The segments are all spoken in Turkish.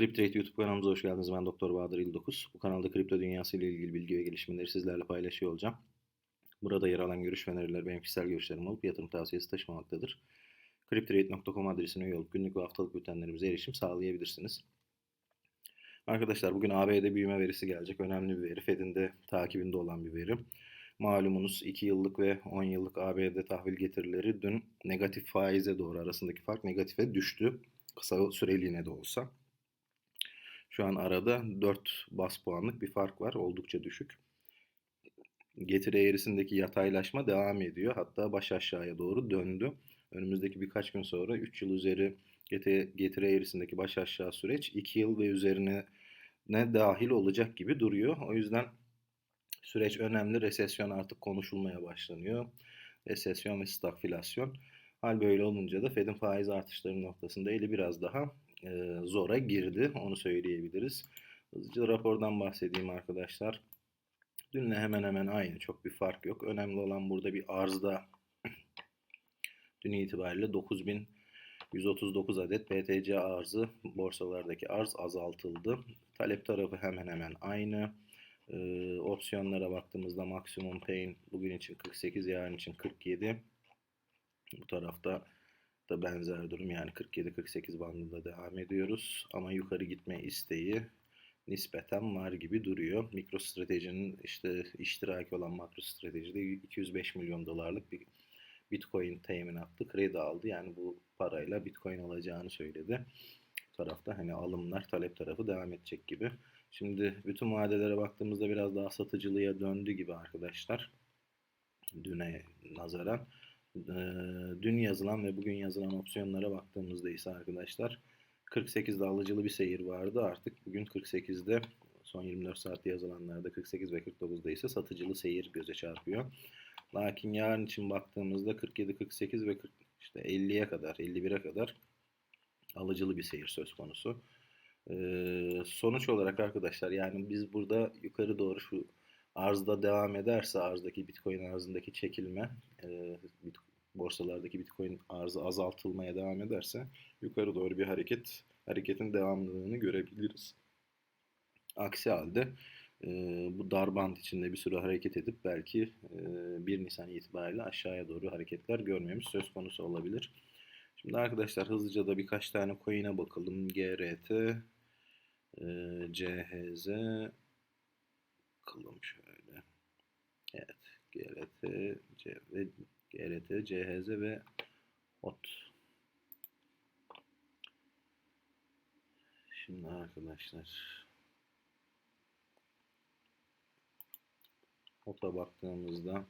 Cryptrade YouTube kanalımıza hoş geldiniz. Ben Doktor Bahadır İldokuz. Bu kanalda kripto dünyası ile ilgili bilgi ve gelişmeleri sizlerle paylaşıyor olacağım. Burada yer alan görüş ve öneriler benim kişisel görüşlerim olup yatırım tavsiyesi taşımamaktadır. Cryptrade.com adresine üye olup günlük ve haftalık bültenlerimize erişim sağlayabilirsiniz. Arkadaşlar bugün ABD büyüme verisi gelecek. Önemli bir veri. Fed'in de takibinde olan bir veri. Malumunuz 2 yıllık ve 10 yıllık ABD tahvil getirileri dün negatif faize doğru arasındaki fark negatife düştü. Kısa süreliğine de olsa. Şu an arada 4 bas puanlık bir fark var. Oldukça düşük. Getiri eğrisindeki yataylaşma devam ediyor. Hatta baş aşağıya doğru döndü. Önümüzdeki birkaç gün sonra 3 yıl üzeri getiri eğrisindeki baş aşağı süreç 2 yıl ve üzerine ne dahil olacak gibi duruyor. O yüzden süreç önemli. Resesyon artık konuşulmaya başlanıyor. Resesyon ve stagflasyon. Hal böyle olunca da Fed'in faiz artışları noktasında eli biraz daha e, zora girdi. Onu söyleyebiliriz. Hızlıca rapordan bahsedeyim arkadaşlar. Dünle hemen hemen aynı. Çok bir fark yok. Önemli olan burada bir arzda dün itibariyle 9139 adet BTC arzı borsalardaki arz azaltıldı. Talep tarafı hemen hemen aynı. Ee, opsiyonlara baktığımızda maksimum pain bugün için 48, yarın için 47. Bu tarafta da benzer durum yani 47-48 bandında devam ediyoruz. Ama yukarı gitme isteği nispeten var gibi duruyor. Mikro stratejinin işte iştiraki olan makro stratejide 205 milyon dolarlık bir Bitcoin teminatlı kredi aldı. Yani bu parayla Bitcoin alacağını söyledi. Bu tarafta hani alımlar talep tarafı devam edecek gibi. Şimdi bütün vadelere baktığımızda biraz daha satıcılığa döndü gibi arkadaşlar. Düne nazaran. Dün yazılan ve bugün yazılan opsiyonlara baktığımızda ise arkadaşlar 48'de alıcılı bir seyir vardı. Artık bugün 48'de son 24 saatte yazılanlarda 48 ve 49'da ise satıcılı seyir göze çarpıyor. Lakin yarın için baktığımızda 47, 48 ve 40, işte 50'ye kadar, 51'e kadar alıcılı bir seyir söz konusu. Ee, sonuç olarak arkadaşlar yani biz burada yukarı doğru şu arzda devam ederse arzdaki Bitcoin arzındaki çekilme e, borsalardaki Bitcoin arzı azaltılmaya devam ederse yukarı doğru bir hareket hareketin devamlılığını görebiliriz. Aksi halde e, bu dar band içinde bir süre hareket edip belki e, 1 Nisan itibariyle aşağıya doğru hareketler görmemiz söz konusu olabilir. Şimdi arkadaşlar hızlıca da birkaç tane coin'e bakalım. GRT, e, CHZ, bakalım şöyle. Evet, GRT, C ve GRT, CHZ ve OT. Şimdi arkadaşlar OT'a baktığımızda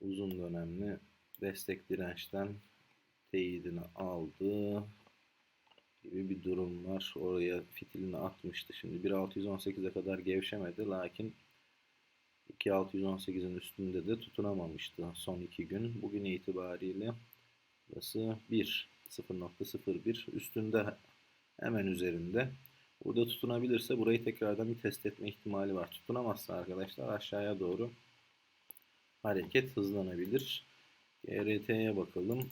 uzun dönemli destek dirençten teyidini aldı gibi bir durum var. Oraya fitilini atmıştı. Şimdi 1.618'e kadar gevşemedi. Lakin 2.618'in üstünde de tutunamamıştı son iki gün. Bugün itibariyle burası 1. 0.01 üstünde hemen üzerinde. Burada tutunabilirse burayı tekrardan bir test etme ihtimali var. Tutunamazsa arkadaşlar aşağıya doğru hareket hızlanabilir. GRT'ye bakalım.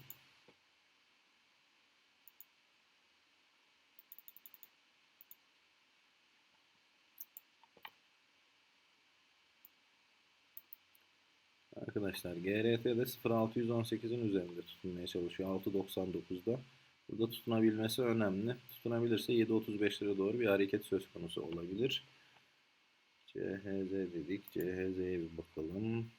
Arkadaşlar GRT'de 0.618'in üzerinde tutunmaya çalışıyor. 6.99'da. Burada tutunabilmesi önemli. Tutunabilirse 7.35'lere doğru bir hareket söz konusu olabilir. CHZ dedik. CHZ'ye bir bakalım.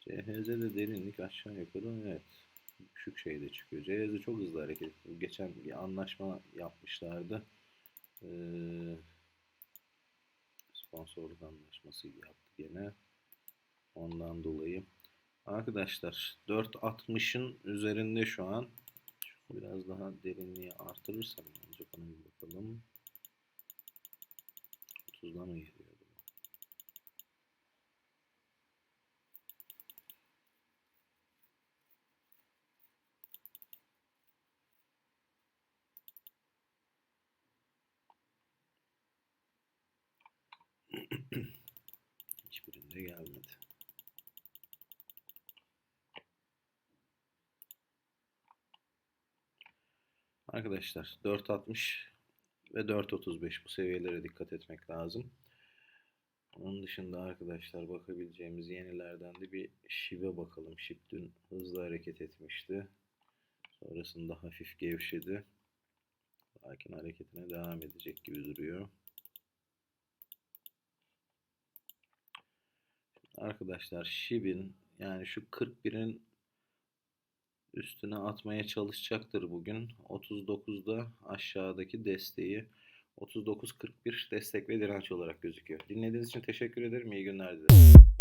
CHZ'de derinlik aşağı yukarı evet düşük şeyde çıkıyor. CHZ çok hızlı hareket ediyor. Geçen bir anlaşma yapmışlardı. Ee, sponsorluk anlaşması yaptı gene. Ondan dolayı. Arkadaşlar 4.60'ın üzerinde şu an. Biraz daha derinliği artırırsam ancak ona bir bakalım. 30'dan mı geliyor? Hiçbirinde gelmedi. Arkadaşlar 4.60 ve 4.35 bu seviyelere dikkat etmek lazım. Onun dışında arkadaşlar bakabileceğimiz yenilerden de bir şive bakalım. Şip dün hızlı hareket etmişti. Sonrasında hafif gevşedi. Lakin hareketine devam edecek gibi duruyor. Arkadaşlar Şib'in yani şu 41'in üstüne atmaya çalışacaktır bugün. 39'da aşağıdaki desteği 39.41 destek ve direnç olarak gözüküyor. Dinlediğiniz için teşekkür ederim. İyi günler dilerim.